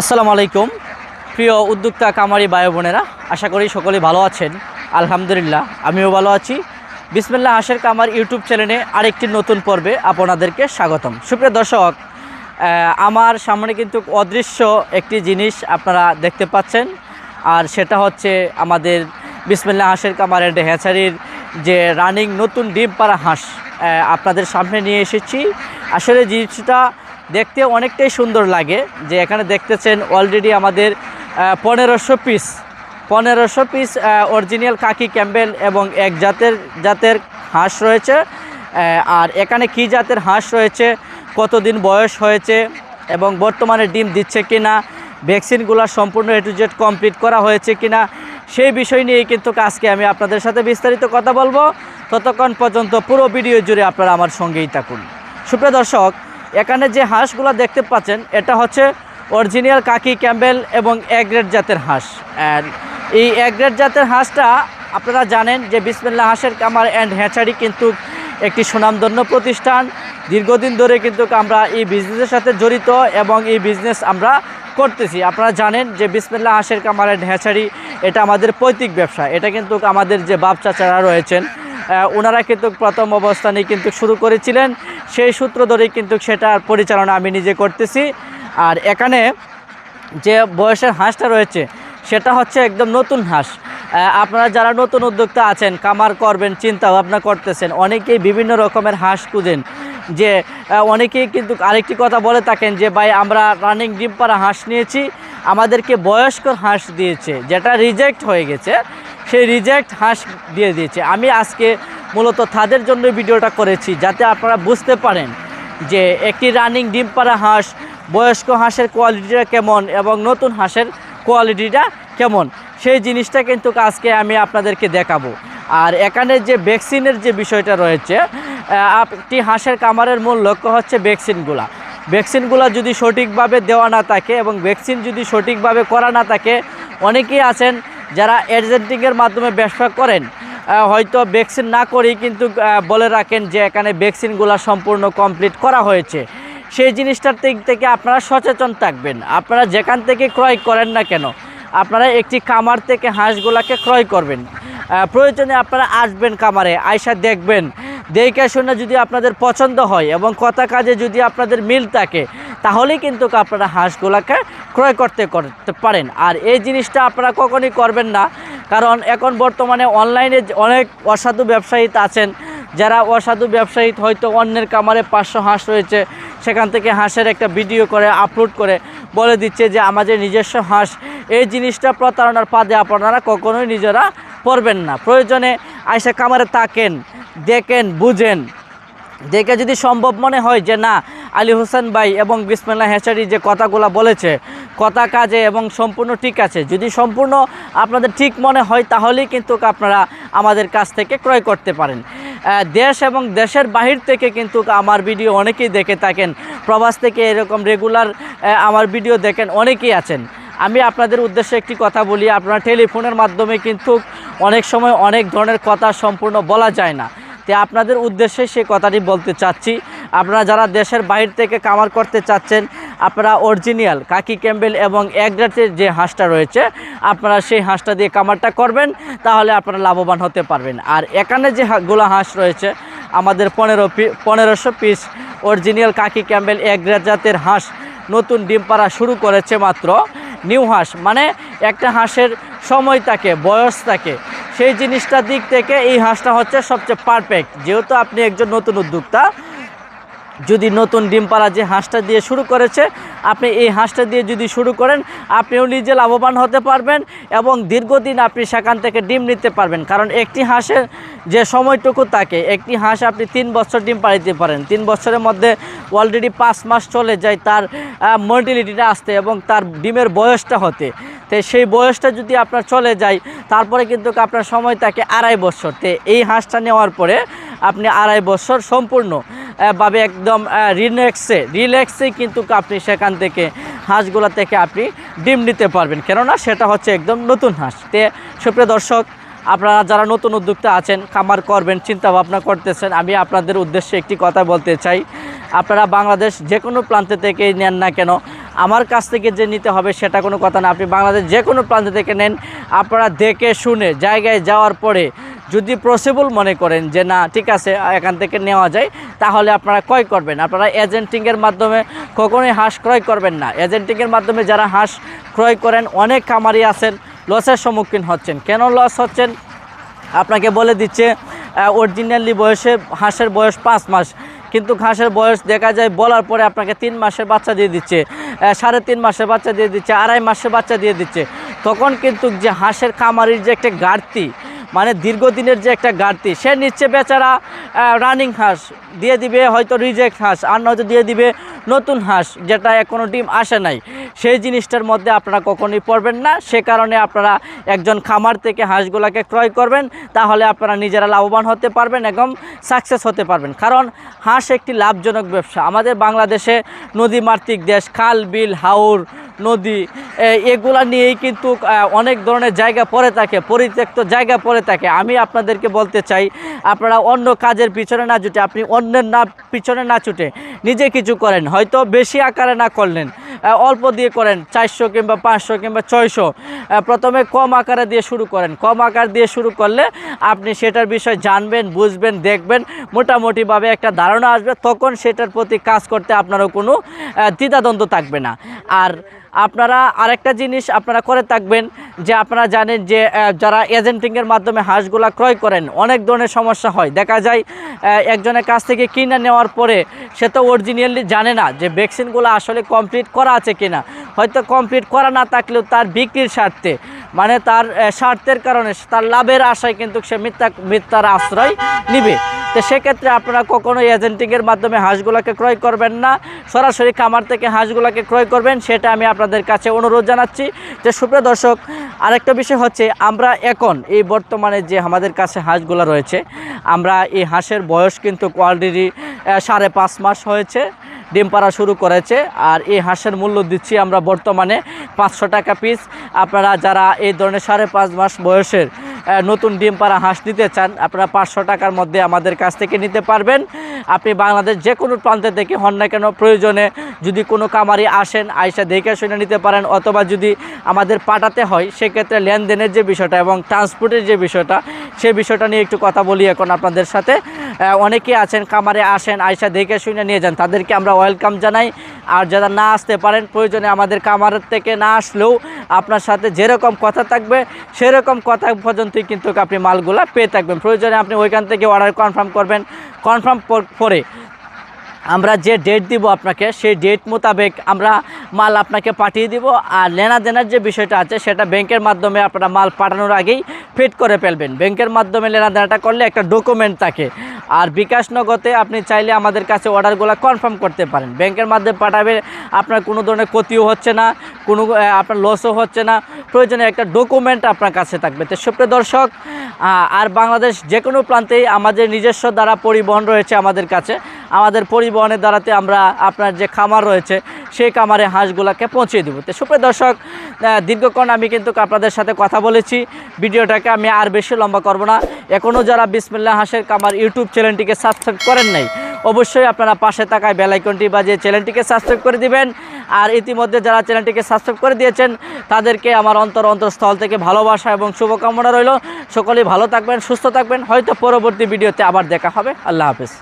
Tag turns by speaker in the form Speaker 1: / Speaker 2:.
Speaker 1: আসসালামু আলাইকুম। প্রিয় উদ্যোক্তা কামারি বায়ু বোনেরা, আশা করি সকলে ভালো আছেন। আলহামদুলিল্লাহ, আমিও ভালো আছি। বিসমিল্লাহ হাসের কামার ইউটিউব চ্যানেলে আরেকটি নতুন পর্বে আপনাদেরকে স্বাগতম। সুপ্রিয় দর্শক আমার সামনে কিন্তু অদৃশ্য একটি জিনিস আপনারা দেখতে পাচ্ছেন, আর সেটা হচ্ছে আমাদের বিসমিল্লাহ হাঁসের কামার অ্যান্ড হ্যাচারির যে রানিং নতুন ডিম পাড়া হাঁস আপনাদের সামনে নিয়ে এসেছি। আসলে জিনিসটা দেখতে অনেকটাই সুন্দর লাগে যে এখানে দেখতেছেন অলরেডি আমাদের পনেরোশো পিস পনেরোশো পিস অরিজিনাল কাকি ক্যাম্বেল এবং এক জাতের জাতের হাঁস রয়েছে। আর এখানে কি জাতের হাঁস রয়েছে, কতদিন বয়স হয়েছে এবং বর্তমানে ডিম দিচ্ছে কি না ভ্যাকসিনগুলো সম্পূর্ণ এ টু জেড কমপ্লিট করা হয়েছে কি না সেই বিষয় নিয়েই কিন্তু আজকে আমি আপনাদের সাথে বিস্তারিত কথা বলব। ততক্ষণ পর্যন্ত পুরো ভিডিও জুড়ে আপনারা আমার সঙ্গেই থাকুন। সুপ্রিয় দর্শক এখানে যে হাঁসগুলো দেখতে পাচ্ছেন, এটা হচ্ছে অরিজিনাল কাকি ক্যাম্বেল এবং এগ্রেড জাতের হাঁস। অ্যান্ড এই এগ্রেড জাতের হাঁসটা আপনারা জানেন যে বিসমিল্লা হাঁসের কামার অ্যান্ড হ্যাচারি কিন্তু একটি সুনামধন্য প্রতিষ্ঠান। দীর্ঘদিন ধরে কিন্তু আমরা এই বিজনেসের সাথে জড়িত এবং এই বিজনেস আমরা করতেছি। আপনারা জানেন যে বিসমিল্লা হাঁসের কামার অ্যান্ড হ্যাচারি এটা আমাদের পৈতৃক ব্যবসা। এটা কিন্তু আমাদের যে বাপ চাচারা রয়েছেন ওনারা কিন্তু প্রথম অবস্থানে কিন্তু শুরু করেছিলেন। সেই সূত্র ধরেই কিন্তু সেটার পরিচালনা আমি নিজে করতেছি। আর এখানে যে বয়সের হাঁসটা রয়েছে, সেটা হচ্ছে একদম নতুন হাঁস। আপনারা যারা নতুন উদ্যোক্তা আছেন কামার করবেন চিন্তা ভাবনা করতেছেন, অনেকেই বিভিন্ন রকমের হাঁস খুঁজেন। যে অনেকেই কিন্তু আরেকটি কথা বলে থাকেন যে, ভাই, আমরা রানিং ডিম পাড়া হাঁস নিয়েছি, আমাদেরকে বয়স্ক হাঁস দিয়েছে, যেটা রিজেক্ট হয়ে গেছে। সেই রিজেক্ট হাঁস দিয়ে দিয়েছে। আমি আজকে মূলত তাদের জন্য ভিডিওটা করেছি, যাতে আপনারা বুঝতে পারেন যে একটি রানিং ডিম পাড়া হাঁস বয়স্ক হাঁসের কোয়ালিটিটা কেমন এবং নতুন হাঁসের কোয়ালিটিটা কেমন। সেই জিনিসটা কিন্তু আজকে আমি আপনাদেরকে দেখাবো। আর এখানে যে ভ্যাকসিনের যে বিষয়টা রয়েছে একটি হাঁসের কামারের মূল লক্ষ্য হচ্ছে ভ্যাকসিনগুলা ভ্যাকসিনগুলো যদি সঠিকভাবে দেওয়া না থাকে এবং ভ্যাকসিন যদি সঠিকভাবে করা না থাকে, অনেকেই আছেন যারা এজেন্টিংয়ের মাধ্যমে ব্যবসা করেন হয়তো ভ্যাকসিন না করেই কিন্তু বলে রাখেন যে এখানে ভ্যাকসিনগুলো সম্পূর্ণ কমপ্লিট করা হয়েছে। সেই জিনিসটার দিক থেকে আপনারা সচেতন থাকবেন। আপনারা যেখান থেকে ক্রয় করেন না কেন, আপনারা একটি কামার থেকে হাঁসগুলাকে ক্রয় করবেন। প্রয়োজনে আপনারা আসবেন কামারে আয়সা দেখবেন। দেখে শুনে যদি আপনাদের পছন্দ হয় এবং কথা কাজে যদি আপনাদের মিল থাকে তাহলেই কিন্তু আপনারা হাঁসগুলাকে ক্রয় করতে করতে পারেন। আর এই জিনিসটা আপনারা কখনই করবেন না। কারণ এখন বর্তমানে অনলাইনে অনেক অসাধু ব্যবসায়ী আছেন। যারা অসাধু ব্যবসায়ী হয়তো অন্যের কামারে পাঁচশো হাঁস রয়েছে। সেখান থেকে হাঁসের একটা ভিডিও করে, আপলোড করে বলে দিচ্ছে যে, আমাদের নিজস্ব হাঁস। এই জিনিসটা প্রতারণার পাদে আপনারা কখনোই নিজেরা পড়বেন না। প্রয়োজনে আইসা কামারে তাকেন দেখেন, বুঝেন। দেখে যদি সম্ভব মনে হয় যে না, আলী হোসেন ভাই এবং বিসমিল্লা হেসারি যে কথাগুলো বলেছে, কথা কাজে এবং সম্পূর্ণ ঠিক আছে। যদি সম্পূর্ণ আপনাদের ঠিক মনে হয়, তাহলেই কিন্তু আপনারা আমাদের কাছ থেকে ক্রয় করতে পারেন। দেশ এবং দেশের বাহির থেকে কিন্তু আমার ভিডিও অনেকেই দেখে থাকেন। প্রবাস থেকে এরকম রেগুলার আমার ভিডিও দেখেন অনেকেই আছেন। আমি আপনাদের উদ্দেশ্যে একটি কথা বলি, আপনারা টেলিফোনের মাধ্যমে কিন্তু অনেক সময় অনেক ধরনের কথা সম্পূর্ণ বলা যায় না। তো আপনাদের উদ্দেশ্যে সে কথাটি বলতে চাচ্ছি। আপনারা যারা দেশের বাইরে থেকে কামার করতে চাচ্ছেন, আপনারা অরিজিনাল কাকি ক্যাম্বেল এবং একগ্রাটের যে হাঁসটা রয়েছে, আপনারা সেই হাঁসটা দিয়ে কামারটা করবেন, তাহলে আপনারা লাভবান হতে পারবেন। আর এখানে যে গুলা হাঁস রয়েছে, আমাদের পনেরো পনেরোশো পিস অরিজিনাল কাকি ক্যাম্বেল একগ্রাট জাতের হাঁস নতুন ডিম পাড়া শুরু করেছে মাত্র। নিউ হাঁস মানে একটা হাঁসের সময় থাকে, বয়স থাকে সেই জিনিসটা দিক থেকে এই হাঁসটা হচ্ছে সবচেয়ে পারফেক্ট যেহেতু আপনি একজন নতুন উদ্যোক্তা যদি নতুন ডিম পাড়া যে হাঁসটা দিয়ে শুরু করেছে আপনি এই হাঁসটা দিয়ে যদি শুরু করেন আপনিও নিজে লাভবান হতে পারবেন এবং দীর্ঘদিন আপনি সেখান থেকে ডিম নিতে পারবেন। কারণ একটি হাঁসের যে সময়টুকু থাকে একটি হাঁস আপনি তিন বছর ডিম পাড়িতে পারেন। তিন বছরের মধ্যে অলরেডি পাঁচ মাস চলে যায় তার মর্টিলিটিটা আসতে এবং তার ডিমের বয়সটা হতে। তো সেই বয়সটা যদি আপনার চলে যায় তারপরে কিন্তু আপনার সময় থাকে আড়াই বছর। তো এই হাঁসটা নেওয়ার পরে আপনি আড়াই বছর সম্পূর্ণ আহ, ভাবে একদম রিল্যাক্সে রিল্যাক্সে কিন্তু আপনি সেখান থেকে হাঁসগুলো থেকে আপনি ডিম নিতে পারবেন। কেননা সেটা হচ্ছে একদম নতুন হাঁস। তে সুপ্রিয় দর্শক, আপনারা যারা নতুন উদ্যোক্তা আছেন, খামার করবেন চিন্তা ভাবনা করতেছেন, আমি আপনাদের উদ্দেশ্যে একটি কথা বলতে চাই। আপনারা বাংলাদেশ যে কোনো প্রান্ত থেকেই নেন না কেন, আমার কাছ থেকে যে নিতে হবে সেটা কোনো কথা না। আপনি বাংলাদেশ যে কোনো প্রান্ত থেকে নেন, আপনারা দেখে শুনে জায়গায় যাওয়ার পরে যদি পসিবল মনে করেন যে, না, ঠিক আছে, এখান থেকে নেওয়া যায়, তাহলে আপনারা ক্রয় করবেন। আপনারা এজেন্টিংয়ের মাধ্যমে কখনোই হাঁস ক্রয় করবেন না। এজেন্টিংয়ের মাধ্যমে যারা হাঁস ক্রয় করেন, অনেক খামারি আছেন লসের সম্মুখীন হচ্ছেন। কেন লস হচ্ছেন? আপনাকে বলে দিচ্ছে অরিজিনালি বয়সে হাঁসের বয়স পাঁচ মাস। কিন্তু হাঁসের বয়স দেখা যায়, বলার পরে আপনাকে তিন মাসের বাচ্চা দিয়ে দিচ্ছে সাড়ে তিন মাসের বাচ্চা দিয়ে দিচ্ছে, আড়াই মাসের বাচ্চা দিয়ে দিচ্ছে। তখন কিন্তু যে হাঁসের খামারির যে একটা ঘাটতি মানে দীর্ঘদিনের যে একটা ঘাটতি, সে নিচ্ছে বেচারা রানিং হাঁস। দিয়ে দিবে হয়তো রিজেক্ট হাঁস, আর নয়তো দিয়ে দিবে নতুন হাঁস, যেটা এখনও ডিম আসে নাই। সেই জিনিসটার মধ্যে আপনারা কখনোই পড়বেন না। সে কারণে আপনারা একজন খামার থেকে হাঁসগুলোকে ক্রয় করবেন, তাহলে আপনারা নিজেরা লাভবান হতে পারবেন এবং সাকসেস হতে পারবেন। কারণ হাঁস একটি লাভজনক ব্যবসা। আমাদের বাংলাদেশে নদীমাতৃক দেশ, খাল, বিল, হাওর নদী এগুলা নিয়েই কিন্তু অনেক ধরনের জায়গা পড়ে থাকে, পরিত্যক্ত জায়গা পড়ে থাকে। আমি আপনাদেরকে বলতে চাই, আপনারা অন্য কাজের পিছনে না ছুটে, আপনি অন্যের না, পিছনে না ছুটে নিজে কিছু করেন। হয়তো বেশি আকারে না করলেন অল্প দিয়ে করেন, চারশো কিংবা পাঁচশো কিংবা ছয়শো। প্রথমে কম আকারে দিয়ে শুরু করেন। কম আকার দিয়ে শুরু করলে আপনি সেটার বিষয় জানবেন, বুঝবেন, দেখবেন। মোটামুটিভাবে একটা ধারণা আসবে, তখন সেটার প্রতি কাজ করতে আপনারও কোনো দ্বিধাদ্বন্দ্ব থাকবে না। আর আপনারা আরেকটা জিনিস আপনারা করে থাকবেন যে আপনারা জানেন যে যারা এজেন্টিংয়ের মাধ্যমে হাঁসগুলা ক্রয় করেন, অনেক ধরনের সমস্যা হয়। দেখা যায় একজনের কাছ থেকে কিনে নেওয়ার পরে সে তো অরিজিনালি জানে না যে ভ্যাকসিনগুলো আসলে কমপ্লিট করা আছে কিনা। হয়তো কমপ্লিট করা না থাকলেও তার বিক্রির স্বার্থে মানে তার স্বার্থের কারণে তার লাভের আশায় কিন্তু সে মিথ্যা, মিথ্যার আশ্রয় নিবে। তো সেক্ষেত্রে আপনারা কখনো এজেন্টিংয়ের মাধ্যমে হাঁসগুলোকে ক্রয় করবেন না। সরাসরি খামার থেকে হাঁসগুলোকে ক্রয় করবেন, সেটা আমি আপনাদের কাছে অনুরোধ জানাচ্ছি। যে সুপ্রিয় দর্শক, আরেকটা বিষয় হচ্ছে, আমরা এখন এই বর্তমানে যে আমাদের কাছে হাঁসগুলো রয়েছে, আমরা এই হাঁসের বয়স কিন্তু অলরেডি সাড়ে পাঁচ মাস হয়েছে, ডিম পাড়া শুরু করেছে, আর এই হাঁসের মূল্য দিচ্ছি আমরা বর্তমানে পাঁচশো টাকা পিস আপনারা যারা এই ধরনের সাড়ে পাঁচ মাস বয়সের নতুন ডিম পাড়া হাঁস নিতে চান, আপনারা পাঁচশো টাকার মধ্যে আমাদের কাছ থেকে নিতে পারবেন। আপনি বাংলাদেশ যে কোনো প্রান্তে থেকে হন না কেন, প্রয়োজনে যদি কোনো কামারি আসেন, আইসা দেখে শুনে নিতে পারেন, অথবা যদি আমাদের পাঠাতে হয়, সেক্ষেত্রে লেনদেনের যে বিষয়টা এবং ট্রান্সপোর্টের যে বিষয়টা, সে বিষয়টা নিয়ে একটু কথা বলি এখন আপনাদের সাথে। অনেকে আছেন কামারে আসেন আইসা দেখে শুনে নিয়ে যান। তাদেরকে আমরা ওয়েলকাম জানাই। আর যারা না আসতে পারেন, প্রয়োজনে আমাদের কামারের থেকে না আসলেও আপনার সাথে যেরকম কথা থাকবে, সেরকম কথা পর্যন্তই কিন্তু আপনি মালগুলা পেয়ে থাকবেন। প্রয়োজনে আপনি ওইখান থেকে অর্ডার কনফার্ম করবেন। কনফার্ম পরে আমরা যে ডেট দিব আপনাকে, সেই ডেট মোতাবেক আমরা মাল আপনাকে পাঠিয়ে দিব আর লেনা দেনার যে বিষয়টা আছে, সেটা ব্যাংকের মাধ্যমে আপনারা মাল পাঠানোর আগেই ফিট করে ফেলবেন। ব্যাংকের মাধ্যমে লেনা দেনাটা করলে একটা ডকুমেন্ট থাকে। আর বিকাশ নগদে আপনি চাইলে আমাদের কাছে অর্ডারগুলো কনফার্ম করতে পারেন। ব্যাংকের মাধ্যমে পাঠাবে, আপনার কোনো ধরনের ক্ষতিও হচ্ছে না, কোনো আপনার লসও হচ্ছে না। প্রয়োজনে একটা ডকুমেন্ট আপনার কাছে থাকবে। তো সুপ্রিয় দর্শক আর বাংলাদেশ যে কোনো প্রান্তেই আমাদের নিজস্ব দ্বারা পরিবহন রয়েছে আমাদের কাছে। আমাদের পরিবহনের দ্বারাতে আমরা আপনার যে খামার রয়েছে, সেই খামারে হাঁসগুলোকে পৌঁছে দেবো। তো সুপ্রিয় দর্শক দীর্ঘক্ষণ আমি কিন্তু আপনাদের সাথে কথা বলেছি। ভিডিওটাকে আমি আর বেশি লম্বা করব না। এখনও যারা বিসমিল্লা হাঁসের কামার ইউটিউব চ্যানেলটিকে সাবস্ক্রাইব করেন নাই, অবশ্যই আপনারা পাশে থাকায় বেলাইকনটি বাজিয়ে চ্যানেলটিকে সাবস্ক্রাইব করে দিবেন। আর ইতিমধ্যে যারা চ্যানেলটিকে সাবস্ক্রাইব করে দিয়েছেন, তাদেরকে আমার অন্তর অন্তরস্থল থেকে ভালোবাসা এবং শুভকামনা রইল। সকলেই ভালো থাকবেন, সুস্থ থাকবেন। হয়তো পরবর্তী ভিডিওতে আবার দেখা হবে। আল্লাহ হাফেজ।